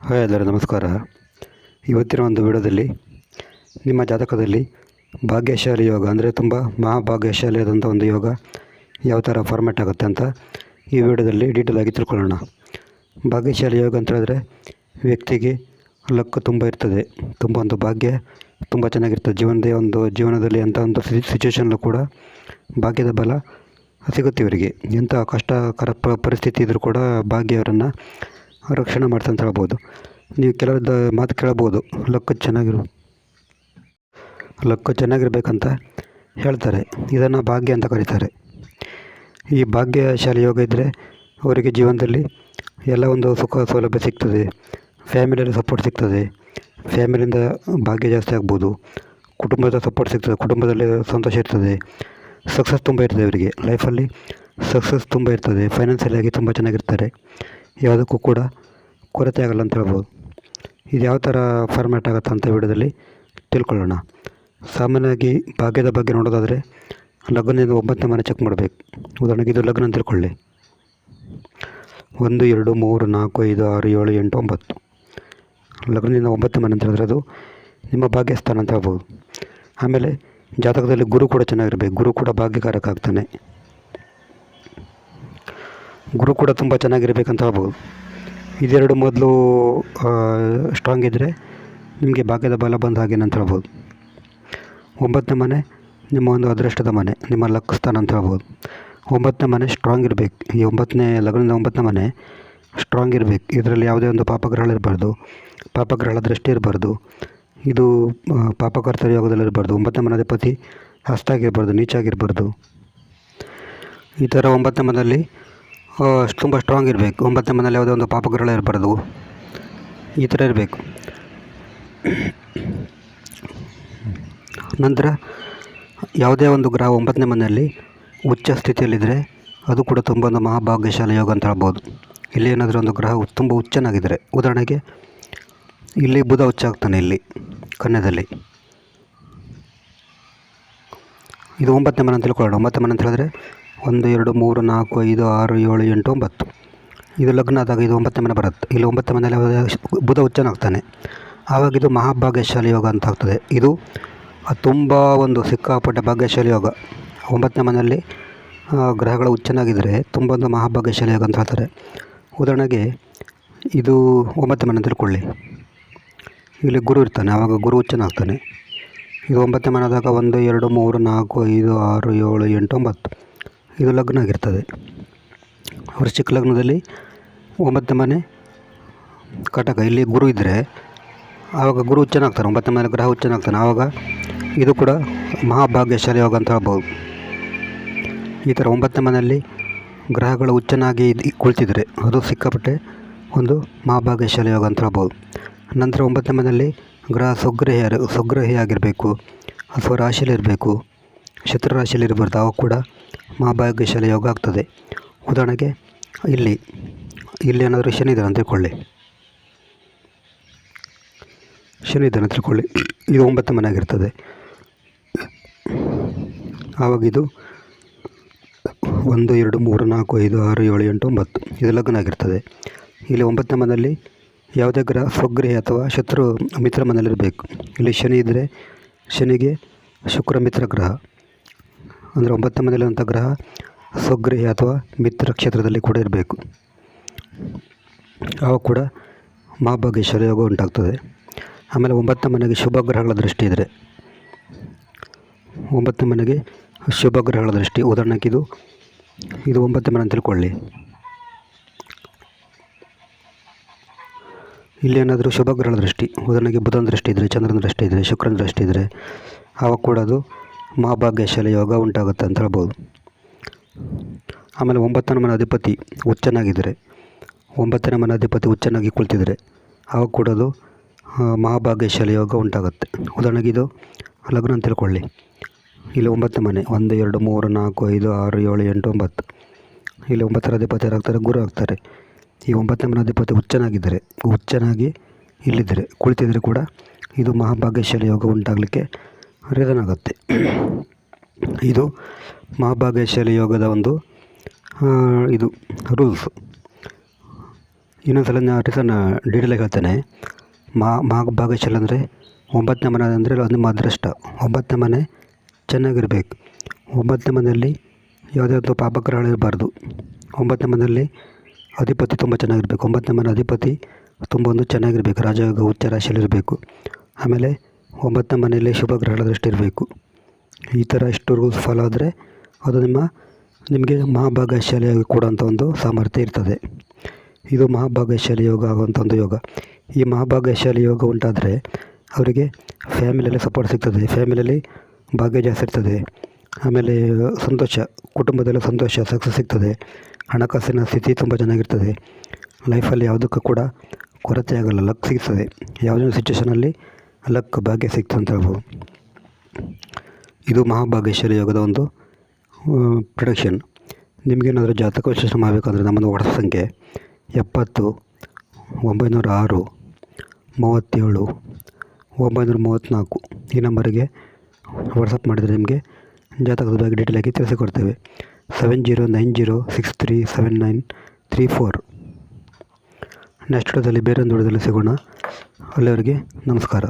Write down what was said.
Hi ಎಲ್ಲರೂ, ನಮಸ್ಕಾರ. ಇವತ್ತಿನ ಒಂದು ವಿಡಿಯೋದಲ್ಲಿ ನಿಮ್ಮ ಜಾತಕದಲ್ಲಿ ಭಾಗ್ಯಶಾಲಿ ಯೋಗ, ಅಂದರೆ ತುಂಬ ಮಹಾಭಾಗ್ಯಶಾಲಿಯಾದಂಥ ಒಂದು ಯೋಗ ಯಾವ ಥರ ಫಾರ್ಮ್ಯಾಟ್ ಆಗುತ್ತೆ ಅಂತ ಈ ವಿಡಿಯೋದಲ್ಲಿ ಡೀಟೇಲ್ ಆಗಿ ತಿಳ್ಕೊಳ್ಳೋಣ. ಭಾಗ್ಯಶಾಲಿ ಯೋಗ ಅಂತ ಹೇಳಿದ್ರೆ ವ್ಯಕ್ತಿಗೆ ಲಕ್ಕು ತುಂಬ ಇರ್ತದೆ, ತುಂಬ ಒಂದು ಭಾಗ್ಯ, ತುಂಬ ಚೆನ್ನಾಗಿರ್ತದೆ. ಜೀವನದ ಒಂದು, ಜೀವನದಲ್ಲಿ ಅಂಥ ಒಂದು ಸಿಚುವೇಶನ್ಲೂ ಕೂಡ ಭಾಗ್ಯದ ಬಲ ಸಿಗುತ್ತೆ ಇವರಿಗೆ. ಎಂಥ ಕಷ್ಟಕರ ಪರಿಸ್ಥಿತಿ ಇದ್ದರೂ ಕೂಡ ಭಾಗ್ಯ ಅವರನ್ನು ರಕ್ಷಣೆ ಮಾಡ್ತಾ ಅಂತ ಹೇಳ್ಬೋದು. ನೀವು ಕೆಲವ್ರದ್ದು ಮಾತು ಕೇಳ್ಬೋದು. ಲಕ್ಕ ಚೆನ್ನಾಗಿರು, ಲಕ್ಕ ಚೆನ್ನಾಗಿರ್ಬೇಕಂತ ಹೇಳ್ತಾರೆ. ಇದನ್ನು ಭಾಗ್ಯ ಅಂತ ಕರೀತಾರೆ. ಈ ಭಾಗ್ಯಶಾಲಿ ಯೋಗ ಇದ್ದರೆ ಅವರಿಗೆ ಜೀವನದಲ್ಲಿ ಎಲ್ಲ ಒಂದು ಸುಖ ಸೌಲಭ್ಯ ಸಿಗ್ತದೆ. ಫ್ಯಾಮಿಲಿಯಲ್ಲಿ ಸಪೋರ್ಟ್ ಸಿಗ್ತದೆ. ಫ್ಯಾಮಿಲಿಯಿಂದ ಭಾಗ್ಯ ಜಾಸ್ತಿ ಆಗ್ಬೋದು. ಕುಟುಂಬದ ಸಪೋರ್ಟ್ ಸಿಗ್ತದೆ. ಕುಟುಂಬದಲ್ಲಿ ಸಂತೋಷ ಇರ್ತದೆ. ಸಕ್ಸಸ್ ತುಂಬ ಇರ್ತದೆ ಅವರಿಗೆ. ಲೈಫಲ್ಲಿ ಸಕ್ಸಸ್ ತುಂಬ ಇರ್ತದೆ. ಫೈನಾನ್ಸಿಯಲ್ ಆಗಿ ತುಂಬ ಚೆನ್ನಾಗಿರ್ತಾರೆ. ಯಾವುದಕ್ಕೂ ಕೂಡ ಕೊರತೆ ಆಗಲ್ಲ ಅಂತ ಹೇಳ್ಬೋದು. ಇದು ಯಾವ ಥರ ಫಾರ್ಮ್ಯಾಟ್ ಆಗುತ್ತೆ ಅಂತ ವಿಡಿಯೋದಲ್ಲಿ ತಿಳ್ಕೊಳ್ಳೋಣ. ಸಾಮಾನ್ಯವಾಗಿ ಭಾಗ್ಯದ ಬಗ್ಗೆ ನೋಡೋದಾದರೆ ಲಗ್ನದಿಂದ ಒಂಬತ್ತನೇ ಮನೆ ಚೆಕ್ ಮಾಡಬೇಕು. ಉದಾಹರಣೆಗೆ ಇದು ಲಗ್ನ ತಿಳ್ಕೊಳ್ಳಿ. ಒಂದು, ಎರಡು, ಮೂರು, ನಾಲ್ಕು, ಐದು, ಆರು, ಏಳು, ಎಂಟು, ಒಂಬತ್ತು. ಲಗ್ನದಿಂದ ಒಂಬತ್ತನೇ ಮನೆ ಅಂತ ಹೇಳಿದ್ರೆ ಅದು ನಿಮ್ಮ ಭಾಗ್ಯಸ್ಥಾನ ಅಂತ ಹೇಳ್ಬೋದು. ಆಮೇಲೆ ಜಾತಕದಲ್ಲಿ ಗುರು ಕೂಡ ಚೆನ್ನಾಗಿರಬೇಕು. ಗುರು ಕೂಡ ಭಾಗ್ಯಕಾರಕ ಆಗ್ತಾನೆ. ಗುರು ಕೂಡ ತುಂಬ ಚೆನ್ನಾಗಿರ್ಬೇಕಂತ ಹೇಳ್ಬೋದು. ಇದೆರಡು ಮೊದಲು ಸ್ಟ್ರಾಂಗ್ ಇದ್ದರೆ ನಿಮಗೆ ಭಾಗ್ಯದ ಬಲ ಬಂದ ಹಾಗೇನೆ ಅಂತ ಹೇಳ್ಬೋದು. ಒಂಬತ್ತನೇ ಮನೆ ನಿಮ್ಮ ಒಂದು ಅದೃಷ್ಟದ ಮನೆ, ನಿಮ್ಮ ಲಕ್ ಸ್ಥಾನ ಅಂತ ಹೇಳ್ಬೋದು. ಒಂಬತ್ತನೇ ಮನೆ ಸ್ಟ್ರಾಂಗ್ ಇರಬೇಕು. ಈ ಒಂಬತ್ತನೇ, ಲಗ್ನದ ಒಂಬತ್ತನೇ ಮನೆ ಸ್ಟ್ರಾಂಗ್ ಇರಬೇಕು. ಇದರಲ್ಲಿ ಯಾವುದೇ ಒಂದು ಪಾಪಗ್ರಹಗಳಿರಬಾರ್ದು ಪಾಪಗ್ರಹಗಳ ದೃಷ್ಟಿ ಇರಬಾರ್ದು. ಇದು ಪಾಪಕರ್ತರ ಯೋಗದಲ್ಲಿ ಇರಬಾರ್ದು. ಒಂಬತ್ತನೇ ಮನಾಧಿಪತಿ ಹಸ್ತಾಗಿರಬಾರ್ದು ನೀಚಾಗಿರ್ಬಾರ್ದು ಈ ಥರ ಒಂಬತ್ತನೇ ಮನೆಯಲ್ಲಿ ತುಂಬ ಸ್ಟ್ರಾಂಗ್ ಇರಬೇಕು. ಒಂಬತ್ತನೇ ಮನೇಲಿ ಯಾವುದೇ ಒಂದು ಪಾಪಗ್ರಹ ಇರಬಾರ್ದು ಈ ಥರ ಇರಬೇಕು. ನಂತರ ಯಾವುದೇ ಒಂದು ಗ್ರಹ ಒಂಬತ್ತನೇ ಮನೆಯಲ್ಲಿ ಉಚ್ಚ ಸ್ಥಿತಿಯಲ್ಲಿದ್ದರೆ ಅದು ಕೂಡ ತುಂಬ ಒಂದು ಮಹಾಭಾಗ್ಯಶಾಲಿ ಯೋಗ ಅಂತ ಹೇಳ್ಬೋದು. ಇಲ್ಲಿ ಏನಾದರೂ ಒಂದು ಗ್ರಹ ತುಂಬ ಉಚ್ಚನಾಗಿದ್ದರೆ, ಉದಾಹರಣೆಗೆ ಇಲ್ಲಿ ಬುಧ ಉಚ್ಚಾಗ್ತಾನೆ ಇಲ್ಲಿ, ಕನ್ಯದಲ್ಲಿ. ಇದು ಒಂಬತ್ತನೇ ಮನೆ ಅಂತ ತಿಳ್ಕೊಳ್ಳೋಣ. ಒಂಬತ್ತನೇ ಮನೆ ಅಂತ ಹೇಳಿದ್ರೆ ಒಂದು, ಎರಡು, ಮೂರು, ನಾಲ್ಕು, ಐದು, ಆರು, ಏಳು, ಎಂಟು, ಒಂಬತ್ತು. ಇದು ಲಗ್ನ ಆದಾಗ ಇದು ಒಂಬತ್ತನೇ ಮನೆ ಬರುತ್ತೆ. ಇಲ್ಲಿ ಒಂಬತ್ತನೇ ಮನೆಯಲ್ಲಿ ಬುಧ ಉಚ್ಚನಾಗ್ತಾನೆ ಆವಾಗ ಇದು ಮಹಾಭಾಗ್ಯಶಾಲಿ ಯೋಗ ಅಂತ ಆಗ್ತದೆ. ಇದು ತುಂಬ ಒಂದು ಸಿಕ್ಕಾಪಟ್ಟೆ ಭಾಗ್ಯಶಾಲಿ ಯೋಗ. ಒಂಬತ್ತನೇ ಮನೆಯಲ್ಲಿ ಗ್ರಹಗಳ ಉಚ್ಚನಾಗಿದ್ದರೆ ತುಂಬ ಒಂದು ಮಹಾಭಾಗ್ಯಶಾಲಿ ಯೋಗ ಅಂತ ಹೇಳ್ತಾರೆ. ಉದಾಹರಣೆಗೆ, ಇದು ಒಂಬತ್ತನೇ ಮನೆ ತಿಳ್ಕೊಳ್ಳಿ. ಇಲ್ಲಿ ಗುರು ಇರ್ತಾನೆ. ಆವಾಗ ಗುರು ಉಚ್ಚನಾಗ್ತಾನೆ ಇದು ಒಂಬತ್ತನೇ ಮನೆ ಆದಾಗ ಒಂದು, ಎರಡು, ಮೂರು, ನಾಲ್ಕು, ಐದು, ಆರು, ಏಳು, ಎಂಟು, ಒಂಬತ್ತು. ಇದು ಲಗ್ನ ಆಗಿರ್ತದೆ ವೃಶ್ಚಿಕ ಲಗ್ನದಲ್ಲಿ ಒಂಬತ್ತನೇ ಮನೆ ಕಟಕ. ಇಲ್ಲಿ ಗುರು ಇದ್ದರೆ ಆವಾಗ ಗುರು ಉಚ್ಚನಾಗ್ತಾನೆ, ಒಂಬತ್ತನೇ ಮನೆ ಗ್ರಹ ಉಚ್ಚನಾಗ್ತಾನೆ. ಆವಾಗ ಇದು ಕೂಡ ಮಹಾಭಾಗ್ಯಶಾಲಿ ಯೋಗ ಅಂತ ಹೇಳ್ಬೋದು. ಈ ಥರ ಒಂಬತ್ತನೇ ಮನೆಯಲ್ಲಿ ಗ್ರಹಗಳು ಉಚ್ಚನಾಗಿ ಕುಳಿತಿದ್ರೆ ಅದು ಸಿಕ್ಕಾಪಟ್ಟೆ ಒಂದು ಮಹಾಭಾಗ್ಯಶಾಲಿ ಯೋಗ ಅಂತ ಹೇಳ್ಬೋದು. ನಂತರ ಒಂಬತ್ತನೇ ಮನೆಯಲ್ಲಿ ಗ್ರಹ ಸ್ವಗ್ರಹಿ ಸ್ವಗ್ರಹಿಯಾಗಿರಬೇಕು ಅಥವಾ ರಾಶಿಯಲ್ಲಿರಬೇಕು, ಶತ್ರು ರಾಶಿಯಲ್ಲಿ ಇರಬಾರ್ದು ಕೂಡ ಮಹಾಭಾಗ್ಯಶಾಲಿ ಯೋಗ ಆಗ್ತದೆ. ಉದಾಹರಣೆಗೆ, ಇಲ್ಲಿ ಇಲ್ಲಿ ಏನಾದರೂ ಶನಿ ಇದ್ದಾರೆ ಅಂತ ತಿಳ್ಕೊಳ್ಳಿ. ಶನಿ ಇದ್ದಾನೆ ಅಂತ ತಿಳ್ಕೊಳ್ಳಿ. ಇದು ಒಂಬತ್ತು ಮನೆ ಆಗಿರ್ತದೆ ಆವಾಗ ಇದು ಒಂದು, ಎರಡು, ಮೂರು, ನಾಲ್ಕು, ಐದು, ಆರು, ಏಳು, ಎಂಟು, ಒಂಬತ್ತು. ಇದು ಲಗ್ನ ಆಗಿರ್ತದೆ ಇಲ್ಲಿ ಒಂಬತ್ತನೇ ಮನೆಯಲ್ಲಿ ಯಾವುದೇ ಗ್ರಹ, ಸ್ವಗ್ರಹಿ ಅಥವಾ ಶತ್ರು ಮಿತ್ರ ಮನೆಯಲ್ಲಿರಬೇಕು. ಇಲ್ಲಿ ಶನಿ ಇದ್ದರೆ ಶನಿಗೆ ಶುಕ್ರ ಮಿತ್ರ ಗ್ರಹ. ಅಂದರೆ ಒಂಬತ್ತನೇ ಮನೆಯಲ್ಲಿರುವಂಥ ಗ್ರಹ ಸ್ವಗ್ರಹಿ ಅಥವಾ ಮಿತ್ರ ಕ್ಷೇತ್ರದಲ್ಲಿ ಕೂಡ ಇರಬೇಕು. ಆವಾಗ ಕೂಡ ಮಹಾಭಾಗ್ಯೇಶ್ವರ ಯೋಗ ಉಂಟಾಗ್ತದೆ. ಆಮೇಲೆ ಒಂಬತ್ತನೇ ಮನೆಗೆ ಶುಭ ಗ್ರಹಗಳ ದೃಷ್ಟಿ ಇದ್ದರೆ ಒಂಬತ್ತನೇ ಮನೆಗೆ ಶುಭ ಗ್ರಹಗಳ ದೃಷ್ಟಿ. ಉದಾಹರಣೆಗೆ ಇದು ಇದು ಒಂಬತ್ತನೇ ಮನೆ ಅಂತ ತಿಳ್ಕೊಳ್ಳಿ. ಇಲ್ಲಿ ಏನಾದರೂ ಶುಭ ಗ್ರಹಗಳ ದೃಷ್ಟಿ, ಉದಾಹರಣೆಗೆ ಬುಧನ ದೃಷ್ಟಿ ಇದ್ದರೆ ಚಂದ್ರನ ದೃಷ್ಟಿ ಇದ್ದರೆ ಶುಕ್ರನ ದೃಷ್ಟಿ ಇದ್ದರೆ ಆವಾಗ ಕೂಡ ಅದು ಮಹಾಭಾಗ್ಯಶಾಲಿ ಯೋಗ ಉಂಟಾಗುತ್ತೆ ಅಂತ ಹೇಳ್ಬೋದು. ಆಮೇಲೆ ಒಂಬತ್ತನೇ ಮನೆ ಅಧಿಪತಿ ಹುಚ್ಚನಾಗಿದ್ದರೆ, ಒಂಬತ್ತನೇ ಮನೆ ಅಧಿಪತಿ ಹುಚ್ಚನಾಗಿ ಕುಳಿತಿದ್ರೆ ಆವಾಗ ಕೂಡ ಅದು ಮಹಾಭಾಗ್ಯಶಾಲಿ ಯೋಗ ಉಂಟಾಗುತ್ತೆ. ಉದಾಹರಣೆಗೆ ಇದು ಲಗ್ನ ಅಂತ ತಿಳ್ಕೊಳ್ಳಿ. ಇಲ್ಲಿ ಒಂಬತ್ತನೇ ಮನೆ, ಒಂದು, ಎರಡು, ಮೂರು, ನಾಲ್ಕು, ಐದು, ಆರು, ಏಳು, ಎಂಟು, ಒಂಬತ್ತು. ಇಲ್ಲಿ ಒಂಬತ್ತರ ಅಧಿಪತಿ ಯಾರಾಗ್ತಾರೆ? ಗುರು ಆಗ್ತಾರೆ. ಈ ಒಂಬತ್ತನೇ ಮನೆ ಅಧಿಪತಿ ಹುಚ್ಚನಾಗಿದ್ದರೆ, ಹುಚ್ಚನಾಗಿ ಇಲ್ಲಿದ್ದರೆ ಕುಳಿತಿದ್ರೆ ಕೂಡ ಇದು ಮಹಾಭಾಗ್ಯಶಾಲಿ ಯೋಗ ಉಂಟಾಗಲಿಕ್ಕೆ ರೀಸನ್ ಆಗುತ್ತೆ ಇದು ಮಹಾಭಾಗ್ಯಶಾಲಿ ಯೋಗದ ಒಂದು ಇದು ರೂಲ್ಸ್. ಇನ್ನೊಂದು ಸಲ ನಾನು ರೀಸನ್ ಡೀಟೇಲಾಗಿ ಹೇಳ್ತೇನೆ. ಮಾ ಮಹಾಭಾಗ್ಯಶಾಲಿ ಅಂದರೆ ಒಂಬತ್ತನೇ ಮನೆ ಅಂದರೆ ಅದು ನಿಮ್ಮ ಅದೃಷ್ಟ. ಒಂಬತ್ತನೇ ಮನೆ ಚೆನ್ನಾಗಿರಬೇಕು. ಒಂಬತ್ತನೇ ಮನೆಯಲ್ಲಿ ಯಾವುದೇ ಒಂದು ಪಾಪಗ್ರಹಗಳು ಇರಬಾರ್ದು. ಒಂಬತ್ತನೇ ಮನೆಯಲ್ಲಿ ಅಧಿಪತಿ ತುಂಬ ಚೆನ್ನಾಗಿರಬೇಕು. ಒಂಬತ್ತನೇ ಮನೆ ಅಧಿಪತಿ ತುಂಬ ಒಂದು ಚೆನ್ನಾಗಿರಬೇಕು. ರಾಜಯೋಗ, ಉಚ್ಚ ರಾಶಿಯಲ್ಲಿರಬೇಕು. ಆಮೇಲೆ ಒಂಬತ್ತನೇ ಮನೆಯಲ್ಲಿ ಶುಭ ಗ್ರಹಗಳ ದೃಷ್ಟಿ ಇರಬೇಕು ಈ ಥರ ಇಷ್ಟು ರೂಲ್ಸ್ ಫಾಲೋ ಆದರೆ ಅದು ನಿಮ್ಮ, ನಿಮಗೆ ಮಹಾಭಾಗ್ಯಶಾಲಿಯಾಗಿ ಕೊಡೋಂಥ ಒಂದು ಸಾಮರ್ಥ್ಯ ಇರ್ತದೆ. ಇದು ಮಹಾಭಾಗ್ಯಶಾಲಿ ಯೋಗ ಆಗುವಂಥ ಒಂದು ಯೋಗ. ಈ ಮಹಾಭಾಗ್ಯಶಾಲಿ ಯೋಗ ಉಂಟಾದರೆ ಅವರಿಗೆ ಫ್ಯಾಮಿಲಿಯಲ್ಲಿ ಸಪೋರ್ಟ್ ಸಿಗ್ತದೆ. ಫ್ಯಾಮಿಲಿಯಲ್ಲಿ ಭಾಗ್ಯ ಜಾಸ್ತಿ ಇರ್ತದೆ. ಆಮೇಲೆ ಸಂತೋಷ, ಕುಟುಂಬದಲ್ಲಿ ಸಂತೋಷ ಸಕ್ಸಸ್ ಸಿಗ್ತದೆ. ಹಣಕಾಸಿನ ಸ್ಥಿತಿ ತುಂಬ ಚೆನ್ನಾಗಿರ್ತದೆ. ಲೈಫಲ್ಲಿ ಯಾವುದಕ್ಕೂ ಕೂಡ ಕೊರತೆ ಆಗಲ್ಲ ಲಕ್ ಸಿಗ್ತದೆ. ಯಾವುದೇ ಸಿಚುವೇಷನಲ್ಲಿ ಲಕ್ ಭಾಗ್ಯ ಸಿಕ್ತು ಅಂತ ಹೇಳ್ಬೋದು. ಇದು ಮಹಾಭಾಗೇಶ್ವರಿ ಯೋಗದ ಒಂದು ಪ್ರೊಡಕ್ಷನ್ ನಿಮಗೇನಾದರೂ ಜಾತಕ ವಿಶೇಷ ಮಾಡಬೇಕಂದ್ರೆ ನಮ್ಮದು ವಾಟ್ಸಪ್ ಸಂಖ್ಯೆ ಎಪ್ಪತ್ತು, ಒಂಬೈನೂರ ಆರು, ಮೂವತ್ತೇಳು, ಒಂಬೈನೂರ ಮೂವತ್ತ್ನಾಲ್ಕು. ಈ ನಂಬರಿಗೆ ವಾಟ್ಸಪ್ ಮಾಡಿದರೆ ನಿಮಗೆ ಜಾತಕದ ಬಗ್ಗೆ ಡೀಟೇಲಾಗಿ ತಿಳಿಸಿಕೊಡ್ತೇವೆ. Seven zero nine zero six three seven nine three four next ವಿಡಿಯೋದಲ್ಲಿ ಬೇರೊಂದು ವಿಡಿಯೋದಲ್ಲಿ ಸಿಗೋಣ. ಅಲ್ಲಿವರೆಗೆ ನಮಸ್ಕಾರ.